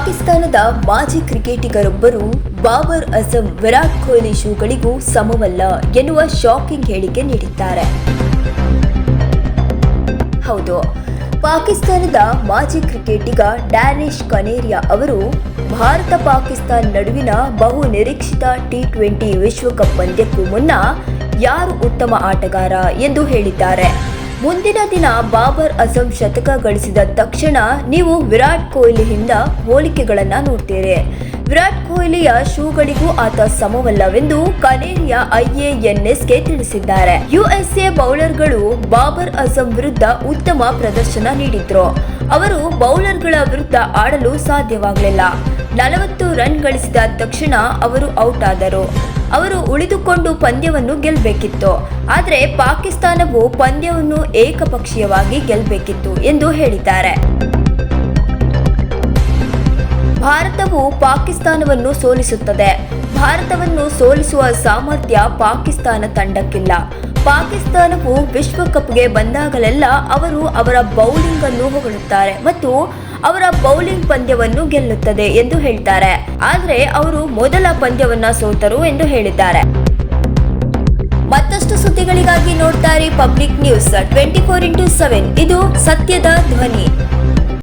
ಪಾಕಿಸ್ತಾನದ ಮಾಜಿ ಕ್ರಿಕೆಟಿಗರೊಬ್ಬರು ಬಾಬರ್ ಅಜಮ್ ವಿರಾಟ್ ಕೊಹ್ಲಿ ಶೂಗಳಿಗೂ ಸಮವಲ್ಲ ಎನ್ನುವ ಶಾಕಿಂಗ್ ಹೇಳಿಕೆ ನೀಡಿದ್ದಾರೆ. ಹೌದು, ಪಾಕಿಸ್ತಾನದ ಮಾಜಿ ಕ್ರಿಕೆಟಿಗ ಡ್ಯಾನಿಶ್ ಕನೇರಿಯಾ ಅವರು ಭಾರತ ಪಾಕಿಸ್ತಾನ ನಡುವಿನ ಬಹು ನಿರೀಕ್ಷಿತ ಟಿ ಟ್ವೆಂಟಿ ವಿಶ್ವಕಪ್ ಪಂದ್ಯಕ್ಕೂ ಮುನ್ನ ಯಾರು ಉತ್ತಮ ಆಟಗಾರ ಎಂದು ಹೇಳಿದ್ದಾರೆ. ಮುಂದಿನ ದಿನ ಬಾಬರ್ ಅಜಂ ಶತಕ ಗಳಿಸಿದ ತಕ್ಷಣ ನೀವು ವಿರಾಟ್ ಕೊಹ್ಲಿಯಿಂದ ಹೋಲಿಕೆಗಳನ್ನು ನೋಡ್ತೀರಿ. ವಿರಾಟ್ ಕೊಹ್ಲಿಯ ಶೂಗಳಿಗೂ ಆತ ಸಮವಲ್ಲವೆಂದು ಕನೇರಿಯ ಐಎಎನ್ಎಸ್ಗೆ ತಿಳಿಸಿದ್ದಾರೆ. ಯುಎಸ್ಎ ಬೌಲರ್ಗಳು ಬಾಬರ್ ಅಜಂ ವಿರುದ್ಧ ಉತ್ತಮ ಪ್ರದರ್ಶನ ನೀಡಿದ್ರು. ಅವರು ಬೌಲರ್ಗಳ ವಿರುದ್ಧ ಆಡಲು ಸಾಧ್ಯವಾಗಲಿಲ್ಲ. ನಲವತ್ತು ರನ್ ಗಳಿಸಿದ ತಕ್ಷಣ ಅವರು ಔಟ್ ಆದರು. ಅವರು ಉಳಿದುಕೊಂಡು ಪಂದ್ಯವನ್ನು ಗೆಲ್ಲಬೇಕಿತ್ತು ಆದರೆ ಪಾಕಿಸ್ತಾನವು ಪಂದ್ಯವನ್ನು ಏಕಪಕ್ಷೀಯವಾಗಿ ಗೆಲ್ಲಬೇಕಿತ್ತು ಎಂದು ಹೇಳಿದ್ದಾರೆ. ಭಾರತವು ಪಾಕಿಸ್ತಾನವನ್ನು ಸೋಲಿಸುತ್ತದೆ. ಭಾರತವನ್ನು ಸೋಲಿಸುವ ಸಾಮರ್ಥ್ಯ ಪಾಕಿಸ್ತಾನ ತಂಡಕ್ಕಿಲ್ಲ. ಪಾಕಿಸ್ತಾನವು ವಿಶ್ವಕಪ್ಗೆ ಬಂದಾಗಲೆಲ್ಲ ಅವರು ಅವರ ಬೌಲಿಂಗ್ ಅನ್ನು ಹೊಗಳುತ್ತಾರೆ ಮತ್ತು ಅವರ ಬೌಲಿಂಗ್ ಪಂದ್ಯವನ್ನು ಗೆಲ್ಲುತ್ತದೆ ಎಂದು ಹೇಳ್ತಾರೆ. ಆದರೆ ಅವರು ಮೊದಲ ಪಂದ್ಯವನ್ನ ಸೋತರು ಎಂದು ಹೇಳಿದ್ದಾರೆ. ಮತ್ತಷ್ಟು ಸುದ್ದಿಗಳಿಗಾಗಿ ನೋಡ್ತಾರೆ public news twenty four into seven. ಇದು ಸತ್ಯದ ಧ್ವನಿ.